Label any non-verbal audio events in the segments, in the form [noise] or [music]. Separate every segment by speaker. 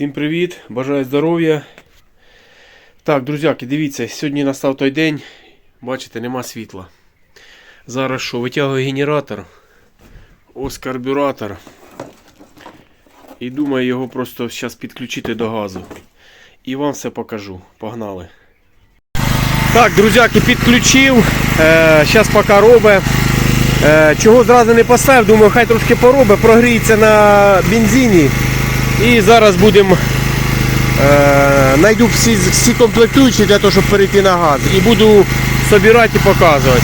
Speaker 1: Всім привіт, бажаю здоров'я. Так, друзяки, дивіться, сьогодні настав той день. Бачите, нема світла. Зараз що, витягую генератор, ось карбюратор. І думаю його просто зараз підключити до газу. І вам все покажу. Погнали. Так, друзяки, підключив. Е, Зараз поки робить. Е, чого зразу не поставив, думаю, хай трошки поробить, прогріється на бензині. І зараз будемо е, всі, всі комплектуючі для того, щоб перейти на газ. І буду збирати і показувати.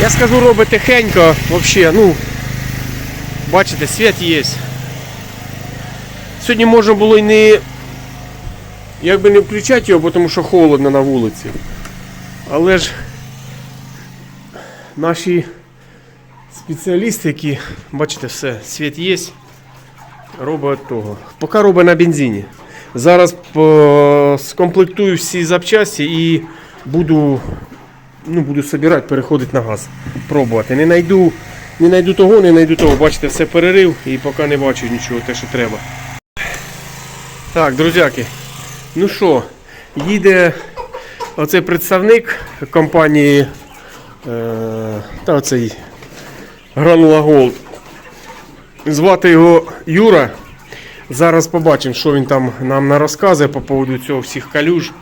Speaker 1: Я скажу, робить тихенько, взагалі, ну, бачите, світ є. Сьогодні можна було і не якби не включати його, тому що холодно на вулиці. Але ж наші спеціалісти, які, бачите, все, світ є, робить того. Поки робить на бензині. Зараз скомплектую всі запчасті і буду, ну, буду собирати, переходити на газ. Пробувати. Не знайду, не знайду того, не знайду того. Бачите, все перерив і поки не бачу нічого, те, що треба. Так, друзяки, ну що, їде оцей представник компанії е, та оцей Гранула Голд. Звати його Юра. Зараз побачимо, що він там нам на розказує по поводу цього всіх калюж.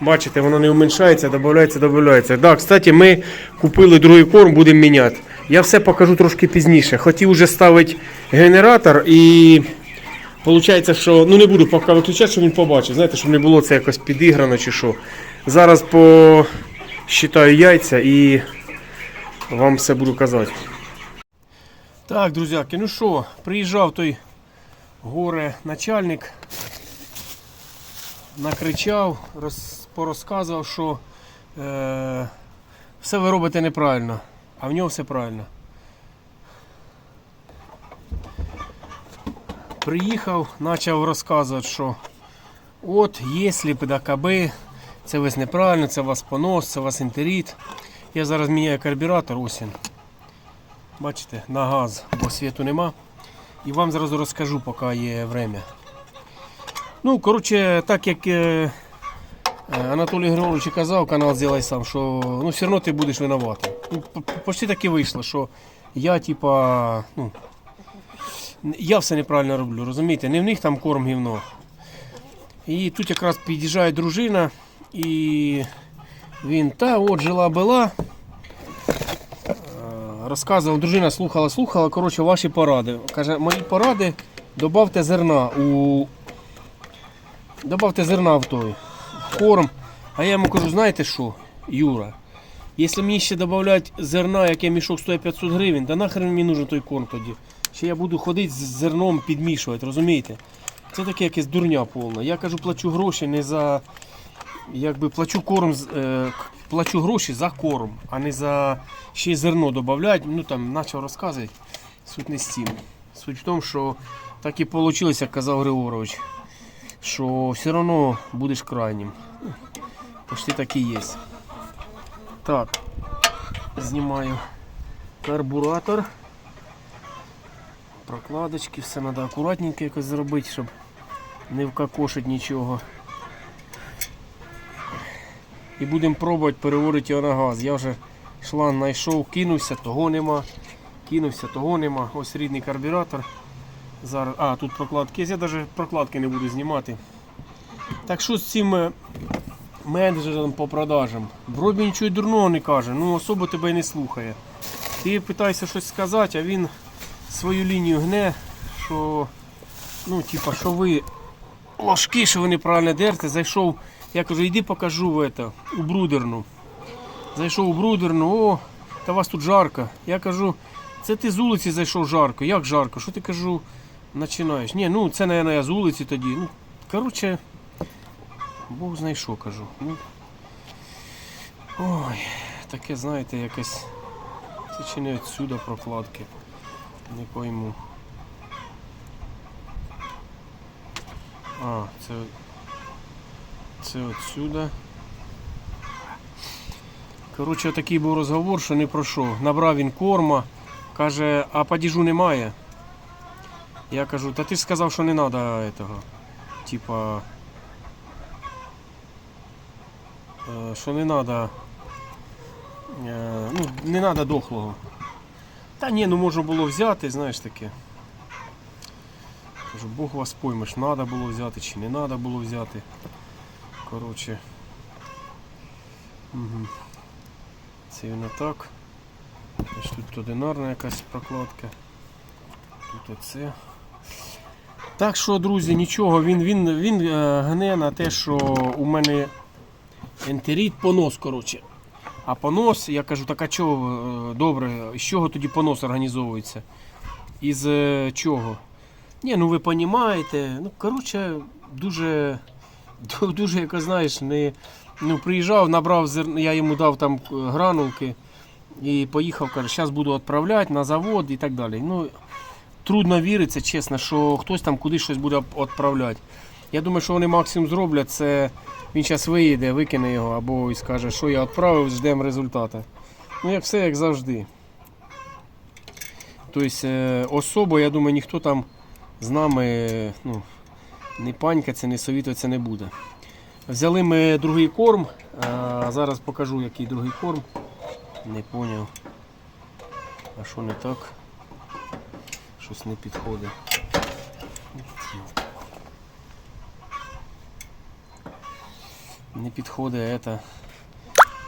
Speaker 1: Бачите, воно не уменьшається, додається, додається. Так, кстати, ми купили другий корм, будемо міняти. Я все покажу трошки пізніше. Хотів уже ставити генератор і Получається, що ну не буду поки виключати, щоб він побачив. Знаєте, щоб не було це якось підіграно чи що. Зараз посчитаю яйця і вам все буду казати. Так, друзяки, ну що, приїжджав той горе начальник, накричав, роз, порозказував, що е, все ви робите неправильно, а в нього все правильно. приїхав, почав розказувати, що от, якщо ПДКБ, це весь неправильно, це у вас понос, це у вас інтеріт. Я зараз міняю карбюратор осінь. Бачите, на газ, бо світу нема. І вам зразу розкажу, поки є время. Ну, коротше, так як е, е, Анатолій Григорович казав, канал «Зілай сам, що ну, все одно ти будеш винуватий. Ну, почти так і вийшло, що я, типа, ну, я все неправильно роблю, розумієте? Не в них там корм гівно. І тут якраз під'їжджає дружина, і він, та от жила була. Розказував, дружина слухала, слухала. Коротше, ваші поради. Каже, мої поради, добавте зерна у. Добавте зерна в той корм. А я йому кажу, знаєте що, Юра? Якщо мені ще додати зерна, яке мішок стоїть 500 гривень, то нахрен мені нужен той корм тоді. Ще я буду ходити з зерном підмішувати, розумієте? Це таке якесь дурня повна. Я кажу, плачу гроші не за. Якби плачу корм, е, плачу гроші за корм, а не за ще й зерно додати. Ну там почав розказувати. Суть не з цим. Суть в тому, що так і вийшло, як казав Григорович, що все одно будеш крайнім. Почти так і є. Так, знімаю карбуратор. Прокладочки, все треба акуратненько якось зробити, щоб не вкакошити нічого. І будемо пробувати переводити його на газ. Я вже шланг знайшов, кинувся, того нема. Кинувся, того нема. Ось рідний карбюратор. Зараз... А, тут прокладки. Я навіть прокладки не буду знімати. Так що з цим е, менеджером по продажам? Вроді нічого дурного не каже, ну особо тебе не слухає. Ти питаєшся щось сказати, а він свою лінію гне, що ну, типа, що ви ложки, що ви неправильно дерте, зайшов, я кажу, йди покажу в это, у брудерну. Зайшов у брудерну, о, та вас тут жарко. Я кажу, це ти з вулиці зайшов жарко. Як жарко? Що ти кажу, починаєш? Ні, ну це, мабуть, я з вулиці тоді. Ну, коротше, Бог знає що кажу. Ну, ой, таке, знаєте, якесь. Це чи не відсюди прокладки. Не пойму. А, це. Це отсюда. Коротше, такий був розговор, що не пройшов. Набрав він корма. Каже, а падіжу немає. Я кажу, та ти ж сказав, що не треба этого. Типа. е, Що не треба. Ну, не треба дохлого. Та ні, ну можна було взяти, знаєш таке. Кажу, Бог вас поймеш, треба було взяти чи не треба було взяти. Коротше. Угу. Це не так. Тут одинарна якась прокладка. Тут оце. Так що, друзі, нічого, він, він, він е, гне на те, що у мене ентерит понос, коротше. А понос, я кажу, так а чого, е, добре, з чого тоді понос організовується? Із е, чого? Ні, ну ви розумієте, ну, коротше, дуже, ду- [laughs] дуже, як знаєш, не, ну, приїжджав, набрав зерно, я йому дав там е, гранулки і поїхав, каже, зараз буду відправляти на завод і так далі. Ну, трудно віриться, чесно, що хтось там кудись щось буде відправляти. Я думаю, що вони максимум зроблять, це він зараз виїде, викине його або і скаже, що я відправив, ждемо результату. Ну, як все, як завжди. Тобто, е, особо, я думаю, ніхто там з нами е, ну, не панькаться, не совітуватися не буде. Взяли ми другий корм. А зараз покажу, який другий корм. Не поняв. А що не так? Щось не підходить. Не підходить це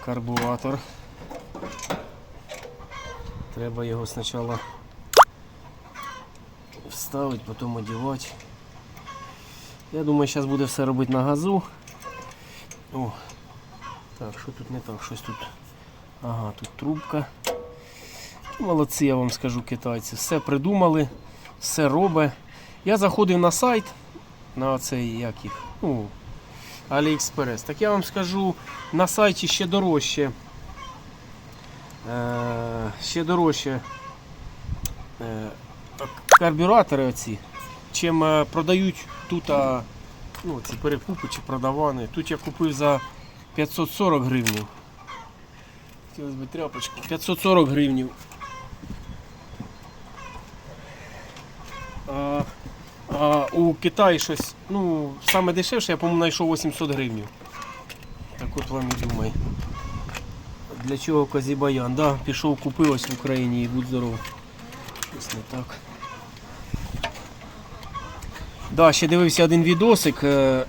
Speaker 1: карбуратор. Треба його спочатку вставити, потім одягати. Я думаю, зараз буде все робити на газу. О, так, що тут не так? Щось тут. Ага, тут трубка. Молодці, я вам скажу, китайці. Все придумали, все робить. Я заходив на сайт, на цей як їх, ну, AliExpress. Так я вам скажу, на сайті ще дорожче. Е, ще дорожче е, карбюратори оці, чим е, продають тут ну, ці перекупи чи продавани. Тут я купив за 540 гривнів. Хотілося б тряпочку. 540 гривнів. А, а у Китаї щось, ну, саме дешевше, я по-моєму знайшов 800 гривнів. Так от вам і думай. Для чого Казібаян? Да, пішов, купив ось в Україні і будь здоров. Щось не так. Да, ще дивився один відосик. е,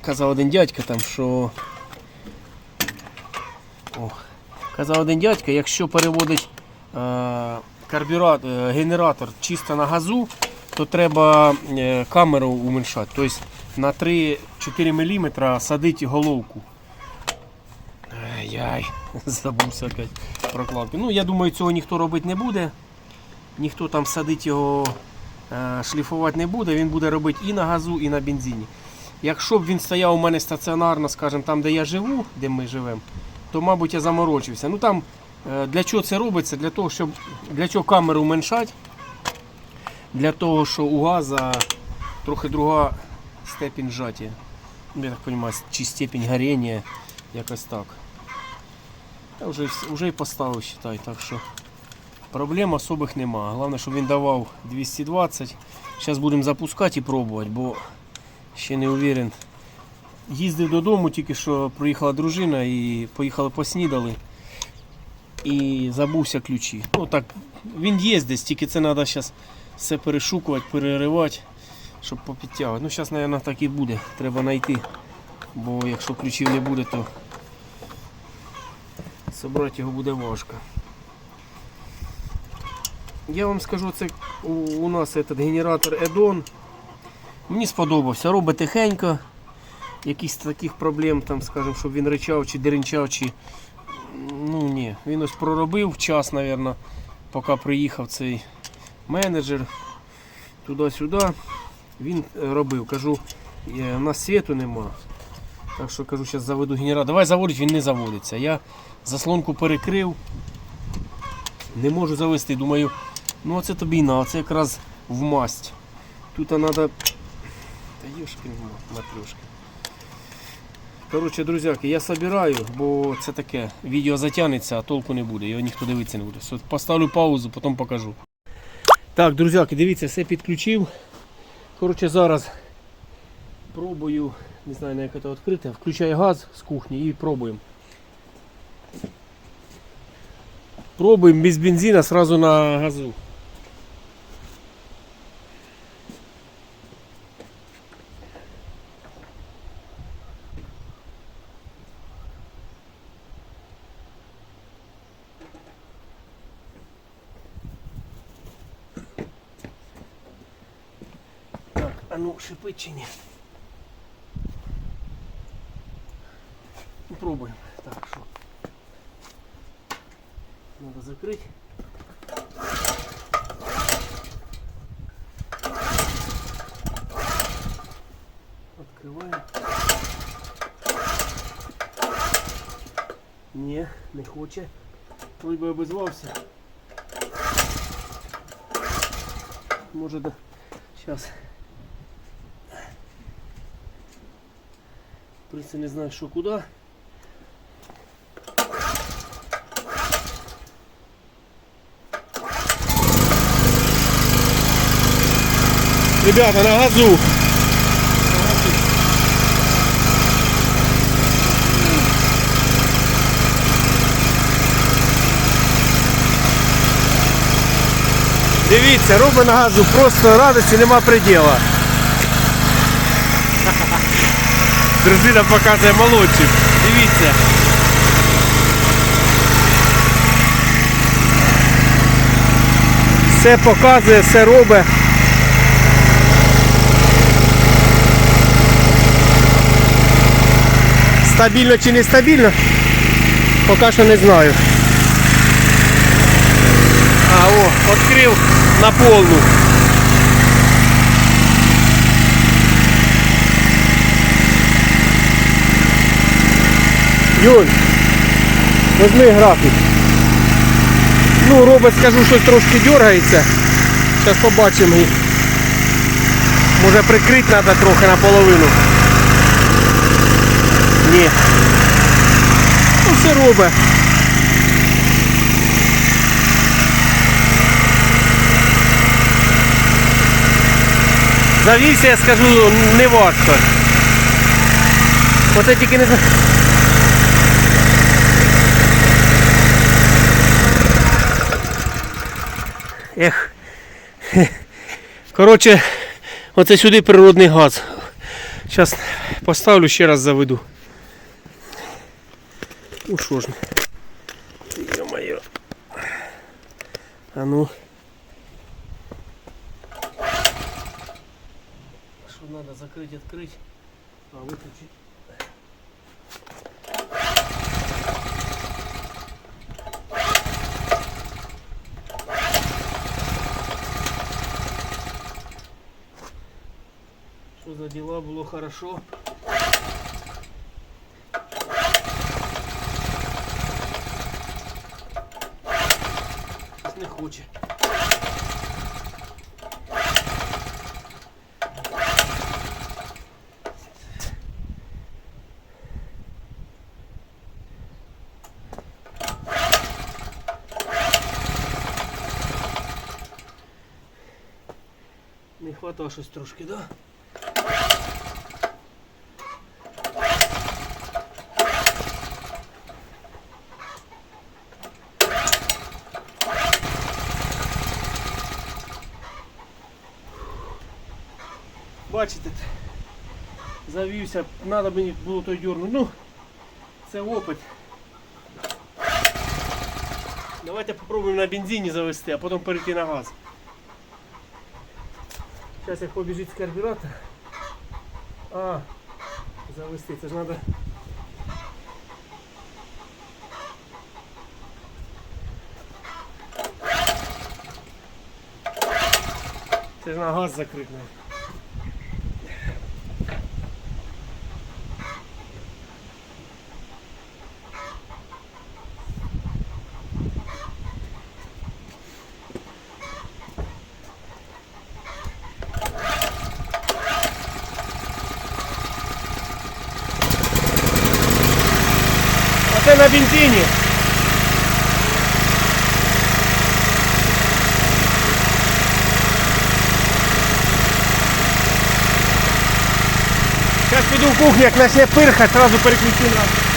Speaker 1: Казав один дядька там, що. О, казав один дядька, якщо переводить е, е, генератор чисто на газу, то треба е, камеру уменьшати. Тобто на 3-4 мм садити головку. Ай-яй, [laughs] забувся опять прокладки. Ну, я думаю, цього ніхто робити не буде. Ніхто там садить його, шліфувати не буде, він буде робити і на газу, і на бензині. Якщо б він стояв у мене стаціонарно, скажімо, там, де я живу, де ми живемо, то, мабуть, я заморочився. Ну там е, для чого це робиться? Для того, щоб для чого камеру уменьшати, для того, що у газа трохи друга степінь зжаття. Ну, Я так розумію, чи степінь горіння, якось так. Я вже, вже і поставив, считай, так що проблем особих нема. Головне, щоб він давав 220. Зараз будемо запускати і пробувати, бо ще не уверен. Їздив додому, тільки що приїхала дружина і поїхали поснідали. І забувся ключі. Ну так, він є десь, тільки це треба зараз все перешукувати, переривати, щоб попідтягувати. Ну зараз, мабуть, так і буде. Треба знайти. Бо якщо ключів не буде, то Собрати його буде важко. Я вам скажу, це у, нас этот генератор Edon. Мені сподобався, робить тихенько. Якісь таких проблем, там, скажімо, щоб він ричав чи деренчав, чи. Ну ні, він ось проробив час, мабуть, поки приїхав цей менеджер туди-сюди. Він е, робив. Кажу, е, у нас світу нема. Так що кажу, зараз заведу генератор. Давай заводить, він не заводиться. Я заслонку перекрив. Не можу завести. Думаю, ну оце тобі й на, це якраз в масть. Тут треба. Та йошки матрюшки. Коротше, друзяки, я собираю, бо це таке. Відео затягнеться, а толку не буде, його ніхто дивитися не буде. Поставлю паузу, потім покажу. Так, друзяки, дивіться, все підключив. Коротше, зараз пробую, не знаю, на яке це відкрите, включаю газ з кухні і пробуємо. Пробуємо без бензина сразу на газу. а ну шипить чи ні? Ну, пробуємо. Так, що? Надо закрыть. Открываем. Не, не хоче. Вроде би обізвався. Може да. Сейчас. В принципі, не знаю, що куди. Ребята, на газу. Дивіться, робить на газу, просто радості нема приділа. Дружина показує молодчик. Дивіться. Все показує, все робить. Стабільно чи не стабільно? Поки що не знаю. А, о, відкрив на повну. Юль, возьми графік. Ну, робот, скажу, щось трошки дергається. Зараз побачимо. і Може прикрити треба трохи наполовину. Ні. Ну все робить. Завівся, я скажу, не важко. Оце тільки не знаю. Ех. Коротше, оце сюди природний газ. Зараз поставлю ще раз заведу. Ну що ж. Ё-моё. А ну. Что надо закрыть, открыть, а выключить. Что за дела было хорошо? Не хоче. Не хватало щось трошки, да? Бачите, завівся, треба мені було той дернути. Ну, це опит. Давайте попробуємо на бензині завести, а потім перейти на газ. Зараз як побіжить з карбюратора. А, завести, це ж треба. Це ж на газ закрити. надо. А це на бензині. піду в кухню, як почне пырхать, сразу переключи на.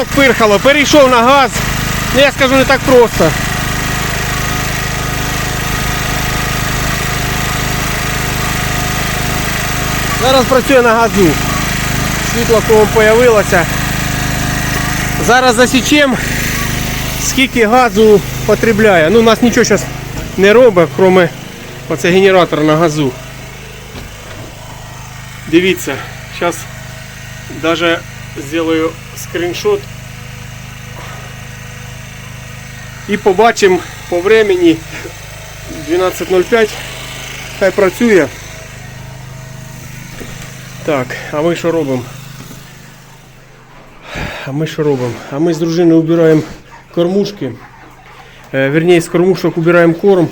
Speaker 1: Як пирхало, перейшов на газ. Ну, я скажу не так просто. Зараз працює на газу. Світло кого появилося. Зараз засічемо, скільки газу потребляє. Ну, нас нічого зараз не робить, крім оце генератор на газу. Дивіться, зараз даже зроблю скріншот і побачимо по времени 12.05. Хай працює. Так, а ми що робимо? А ми що робимо? А ми з дружиною убираємо кормушки. Е, Верніше, з кормушок убираємо корм.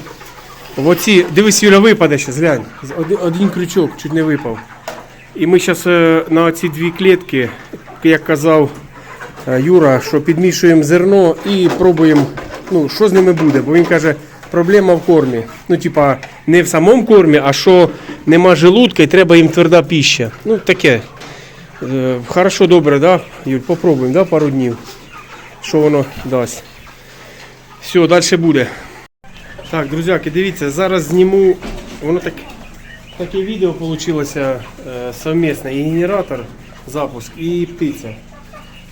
Speaker 1: В оці, дивись, Юля, випаде ще, глянь. Один, крючок чуть не випав. І ми зараз на оці дві клітки, як казав е, Юра, що підмішуємо зерно і пробуємо, ну, що з ними буде. Бо він каже, проблема в кормі. Ну, типа, не в самому кормі, а що нема желудка і треба їм тверда піща. Ну, таке. Е, Хорошо, добре, да? Юр, попробуємо, да, пару днів. Що воно дасть. Все, далі буде. Так, друзяки, дивіться, зараз зніму. Воно так, таке відео вийшло е. І генератор, запуск, і птиця.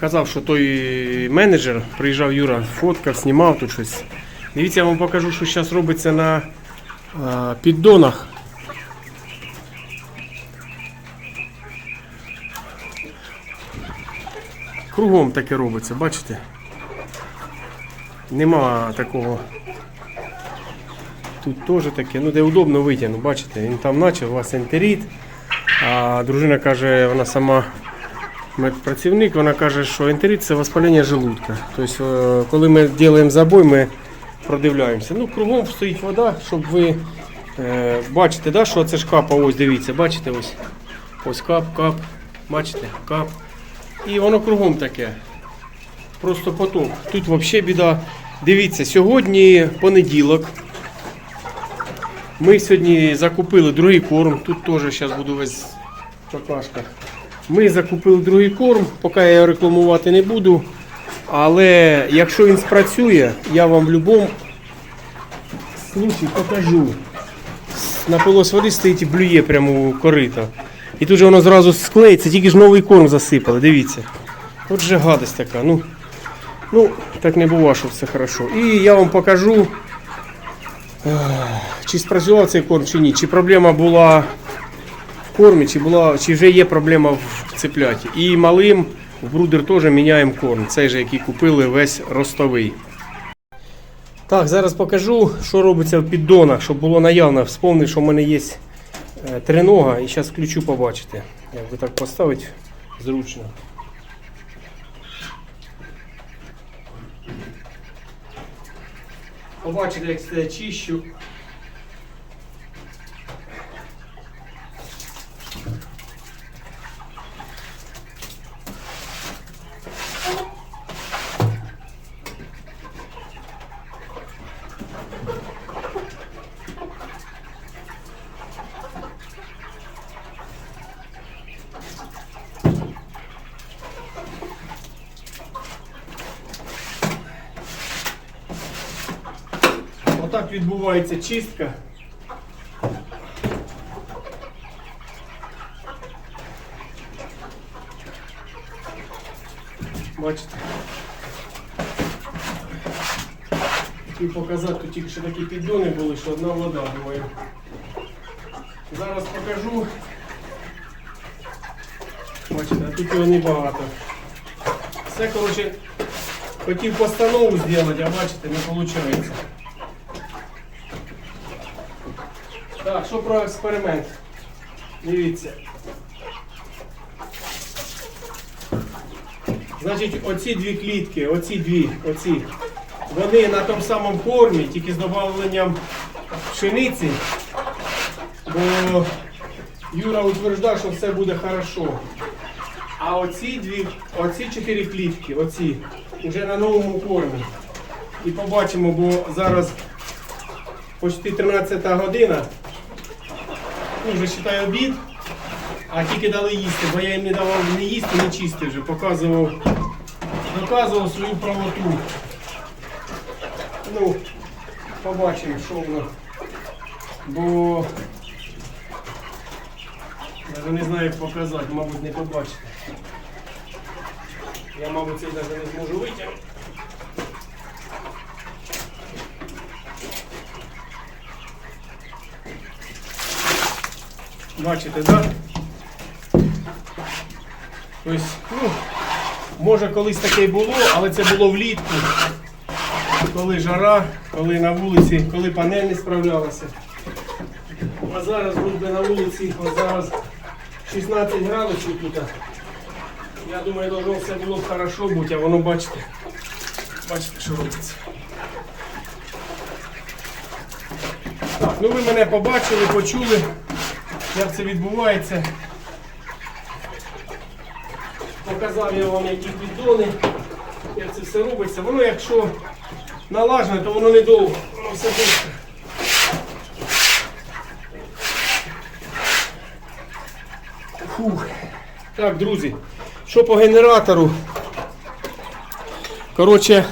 Speaker 1: Казав, що той менеджер приїжджав Юра, фоткав, знімав тут щось. Дивіться, я вам покажу, що зараз робиться на е, піддонах. Кругом таке робиться, бачите? Нема такого. Тут теж таке, ну де удобно витягну, бачите, він там почав, у вас ентерит, а дружина каже, вона сама медпрацівник, вона каже, що ентерит це воспалення желудка. Тобто, е, коли ми робимо забой, ми продивляємося. Ну, кругом стоїть вода, щоб ви е, бачите, да, що це ж капа, ось дивіться, бачите, ось. Ось кап, кап, бачите, кап. І воно кругом таке. Просто поток. Тут взагалі біда. Дивіться, сьогодні понеділок. Ми сьогодні закупили другий корм. Тут теж зараз буду весь в какашках. Ми закупили другий корм, поки я його рекламувати не буду. Але якщо він спрацює, я вам в будь-якому случаї покажу. Напилось води стоїть і блює прямо у корито. І тут же воно зразу склеїться, тільки ж новий корм засипали, дивіться. От же гадость така. Ну, ну так не буває, що все хорошо. І я вам покажу, чи спрацював цей корм, чи ні. Чи проблема була кормі, чи, була, чи вже є проблема в цепляті. І малим в брудер теж міняємо корм. Цей же, який купили весь ростовий. Так, зараз покажу, що робиться в піддонах, щоб було наявно. Вспомнив, що в мене є е, тринога і зараз включу побачите. Як би так поставити зручно. Побачите, як це чищу. відбувається чистка. Бачите? Хотів показати, тут тільки що такі піддони були, що одна вода думаю. Зараз покажу. Бачите, а тут його небагато. Все, коротше, хотів постанову зробити, а бачите, не виходить. Так, що про експеримент? Дивіться. Значить, оці дві клітки, оці дві, оці, вони на тому самому кормі, тільки з додавленням пшениці. Бо Юра утверждав, що все буде хорошо. А оці дві, оці чотири клітки, оці, вже на новому кормі. І побачимо, бо зараз почти 13 година. Ну, вже вважаю обід, а тільки дали їсти, бо я їм не давав не їсти, не чисти вже. Показував, доказував свою правоту. Ну, побачимо, що воно. Бо навіть не знаю, як показати, мабуть, не побачите. Я, мабуть, це навіть не зможу витягнути. Бачите, так? Ось, ну, може колись таке було, але це було влітку, коли жара, коли на вулиці, коли панель не справлялася. А зараз вроде на вулиці, ось зараз 16 градусів тут. Я думаю, должно все було б хорошо бути, а воно бачите, бачите, що робиться. Так, ну ви мене побачили, почули, як це відбувається. Показав я вам, які піддони, як це все робиться. Воно якщо налажне, то воно недовго, воно все швидко. Фух. Так, друзі, що по генератору? Коротше,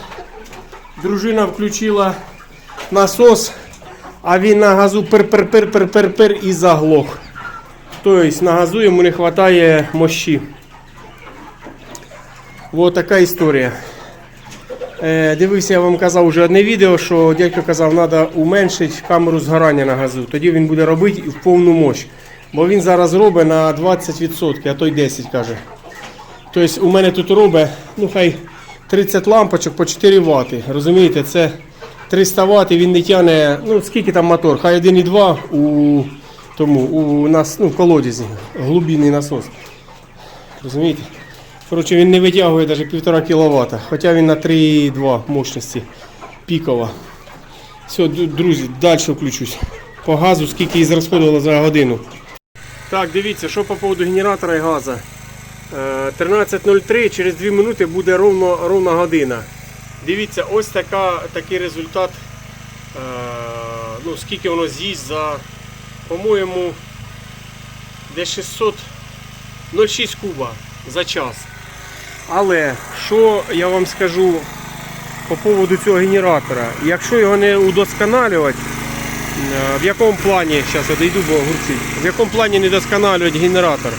Speaker 1: дружина включила насос, а він на газу пер-пер-пер-пер-пер-пер і заглох. Тобто на газу йому не вистачає мощі. Ось така історія. Е, дивився, я вам казав вже одне відео, що дядько казав, треба уменшити камеру згорання на газу. Тоді він буде робити в повну мощь. Бо він зараз робить на 20%, а то й 10 каже. Тобто у мене тут робить, ну хай 30 лампочок по 4 Вт. Розумієте, це 300 Вт він не тягне, ну скільки там мотор, хай 1,2 у тому, у нас, ну, колодязі, глибинний насос. Розумієте? Коротше, він не витягує навіть 1,5 кВт, хоча він на 3,2 мощності пікова. Все, друзі, далі включусь. По газу, скільки її зрозходувало за годину. Так, дивіться, що по поводу генератора і газу. Е, 13.03, через 2 минути буде ровно, ровна година. Дивіться, ось така, такий результат. Е, ну, скільки воно з'їсть за, по-моєму, десь 600, 0,6 куба за час. Але що я вам скажу по поводу цього генератора? Якщо його не удосконалювати, Е, В якому плані, зараз я дійду, бо огурці. В якому плані не досконалювати генератор?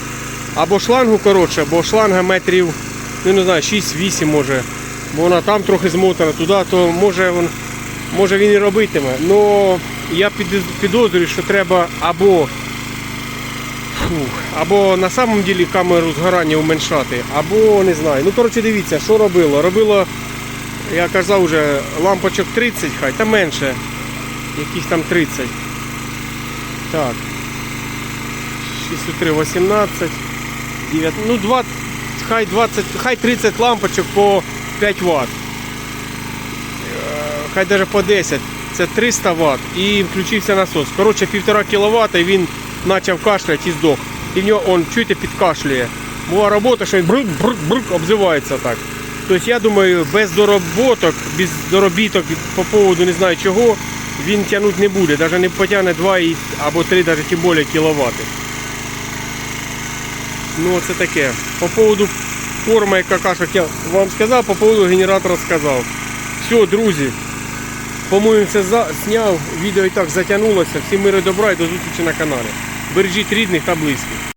Speaker 1: Або шлангу коротше, або шланга метрів, ну не знаю, 6-8 може. Бо вона там трохи змотана туди, то може він, може він і робитиме. Но я під- підозрюю, що треба або фух, або на самом ділі камеру згорання уменьшати, або не знаю. Ну коротше дивіться, що робило. Робило, я казав вже, лампочок 30 хай, та менше яких там 30. Так. 63, 18, 9, ну 20, хай 20, хай 30 лампочок по 5 Вт. Хай даже по 10. Це 300 Вт. І включився насос. Коротше, 1,5 кВт і він почав кашляти і здох. І в нього он, чуєте, підкашлює. Була робота, що він брук, брук, брук, обзивається так. Тобто я думаю, без дороботок, без доробіток по поводу не знаю чого, він тягнути не буде. Навіть не потягне 2 або 3, навіть тим більше кіловат. Ну це таке. По поводу форми, яка каша, я вам сказав, по поводу генератора сказав. Все, друзі. По-моєму, це зняв, відео і так затягнулося. Всім мири добра і до зустрічі на каналі. Бережіть рідних та близьких.